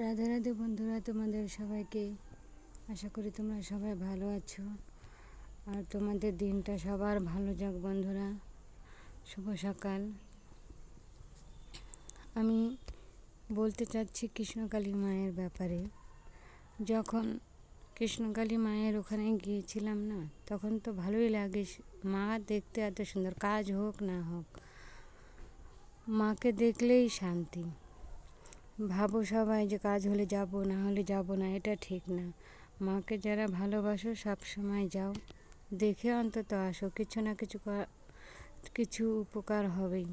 রাধে রাধে বন্ধুরা, তোমাদের সবাইকে আশা করি তোমরা সবাই ভালো আছো। আর তোমাদের দিনটা সবার ভালো যাক বন্ধুরা। শুভ সকাল। আমি বলতে চাচ্ছি কৃষ্ণকালী মায়ের ব্যাপারে। যখন কৃষ্ণকালী মায়ের ওখানে গিয়েছিলাম না, তখন তো ভালোই লাগে। মা দেখতে এত সুন্দর, কাজ হোক না হোক, মাকে দেখলেই শান্তি। ভাবো সবাই যে কাজ হলে যাব, না হলে যাব না, এটা ঠিক না। মাকে যারা ভালোবাসো সব সময় যাও। দেখে অন্তত আসো, কিছু না কিছু কিছু উপকার হবেই।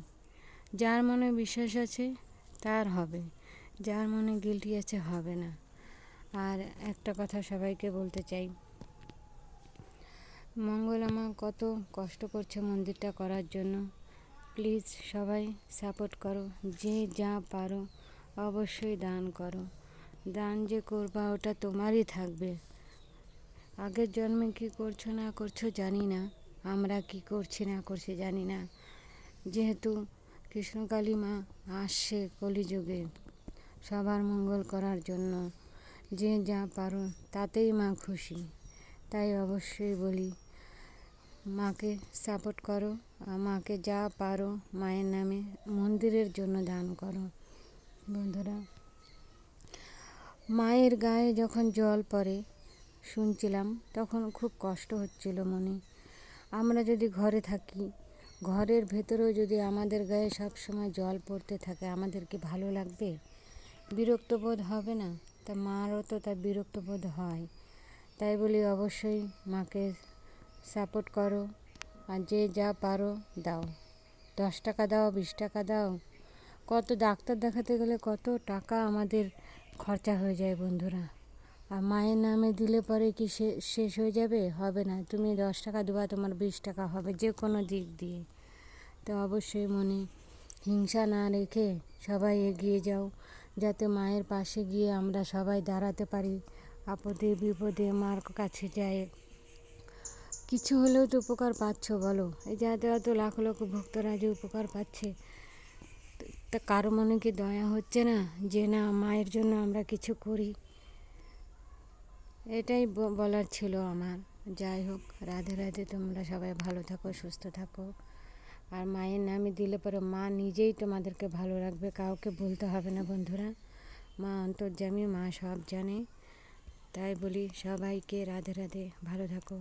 যার মনে বিশ্বাস আছে, তার হবে। যার মনে গিলটি আছে, হবে না। আর একটা কথা সবাইকে বলতে চাই। মঙ্গলামা কত কষ্ট করছে মন্দিরটা করার জন্য। প্লিজ সবাই সাপোর্ট করো। যে যা পারো অবশ্যই দান করো। দান যে করবা, ওটা তোমারই থাকবে। আগের জন্মে কি করছ, না করছ জানি না। আমরা কি করছি, না করছি জানি না। যেহেতু কৃষ্ণকালী মা আসছে কলিযুগে, সবার মঙ্গল করার জন্য। যে যা পারো, তাতেই মা খুশি। তাই অবশ্যই বলি, মাকে সাপোর্ট করো। মাকে যা পারো, মায়ের নামে মন্দিরের জন্য দান করো। বন্ধুরা, মায়ের গায়ে যখন জল পড়ে শুনছিলাম, তখন খুব কষ্ট হচ্ছিল মনে। আমরা যদি ঘরে থাকি, ঘরের ভেতরেও যদি আমাদের গায়ে সব সময় জল পড়তে থাকে, আমাদের কি ভালো লাগবে? বিরক্ত বোধ হবে না? তা মারও তো তা বিরক্ত বোধ হয়। তাই বলি অবশ্যই মাকে সাপোর্ট করো, আর যে যা পারো দাও। দশ টাকা দাও, বিশ টাকা দাও কত ডাক্তার দেখাতে গেলে কত টাকা আমাদের খরচা হয়ে যায় বন্ধুরা। আর মায়ের নামে দিলে পরে কি শেষ হয়ে যাবে? হবে না। তুমি দশ টাকা দেবা, তোমার বিশ টাকা হবে যে কোনো দিক দিয়ে। তো অবশ্যই মনে হিংসা না রেখে সবাই এগিয়ে যাও, যাতে মায়ের পাশে গিয়ে আমরা সবাই দাঁড়াতে পারি, আপদে বিপদে মার কাছে যায়। কিছু হলেও তো উপকার পাচ্ছ বলো। এই যাতে এত লাখ লক্ষ ভক্তরা যে উপকার পাচ্ছে তা কারও মনে কি দয়া হচ্ছে না যে না মায়ের জন্য আমরা কিছু করি? এটাই বলার ছিল আমার। যাই হোক, রাধে রাধে, তোমরা সবাই ভালো থাকো, সুস্থ থাকো। আর মায়ের নামে দিলে পরে মা নিজেই তোমাদেরকে ভালো রাখবে, কাউকে বলতে হবে না বন্ধুরা। মা অন্তর্জামী মা সব জানে। তাই বলি সবাইকে রাধে রাধে, ভালো থাকো।